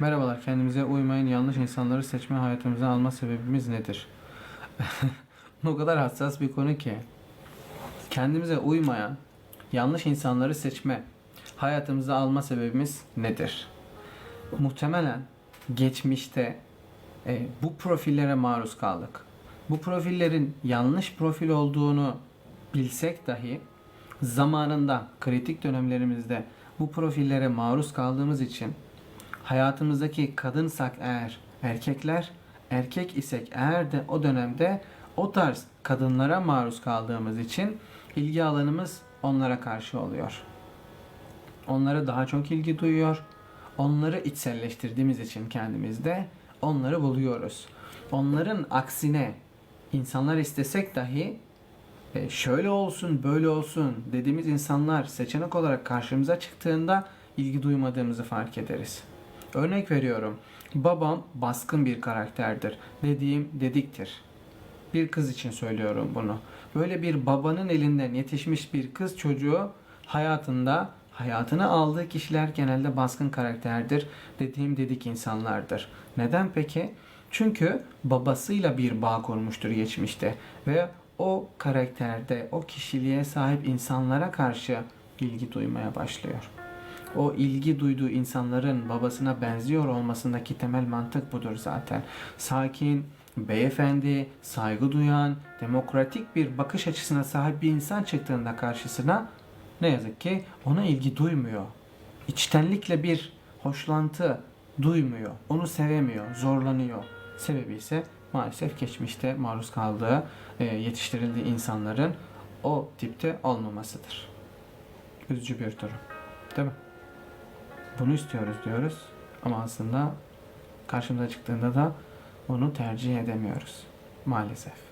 Merhabalar, kendimize uymayan yanlış insanları seçme hayatımıza alma sebebimiz nedir? o kadar hassas bir konu ki. Kendimize uymayan yanlış insanları seçme hayatımıza alma sebebimiz nedir? Muhtemelen geçmişte e, bu profillere maruz kaldık. Bu profillerin yanlış profil olduğunu bilsek dahi zamanında kritik dönemlerimizde bu profillere maruz kaldığımız için hayatımızdaki kadınsak eğer erkekler, erkek isek eğer de o dönemde o tarz kadınlara maruz kaldığımız için ilgi alanımız onlara karşı oluyor. Onlara daha çok ilgi duyuyor. Onları içselleştirdiğimiz için kendimizde onları buluyoruz. Onların aksine insanlar istesek dahi e, şöyle olsun, böyle olsun dediğimiz insanlar seçenek olarak karşımıza çıktığında ilgi duymadığımızı fark ederiz. Örnek veriyorum. Babam baskın bir karakterdir. Dediğim dediktir. Bir kız için söylüyorum bunu. Böyle bir babanın elinden yetişmiş bir kız çocuğu hayatında hayatını aldığı kişiler genelde baskın karakterdir. Dediğim dedik insanlardır. Neden peki? Çünkü babasıyla bir bağ kurmuştur geçmişte ve o karakterde, o kişiliğe sahip insanlara karşı ilgi duymaya başlıyor. O ilgi duyduğu insanların babasına benziyor olmasındaki temel mantık budur zaten. Sakin, beyefendi, saygı duyan, demokratik bir bakış açısına sahip bir insan çıktığında karşısına ne yazık ki ona ilgi duymuyor. İçtenlikle bir hoşlantı duymuyor. Onu sevemiyor, zorlanıyor. Sebebi ise maalesef geçmişte maruz kaldığı, e, yetiştirildiği insanların o tipte olmamasıdır. Üzücü bir durum. Değil mi? Bunu istiyoruz diyoruz ama aslında karşımıza çıktığında da onu tercih edemiyoruz. Maalesef.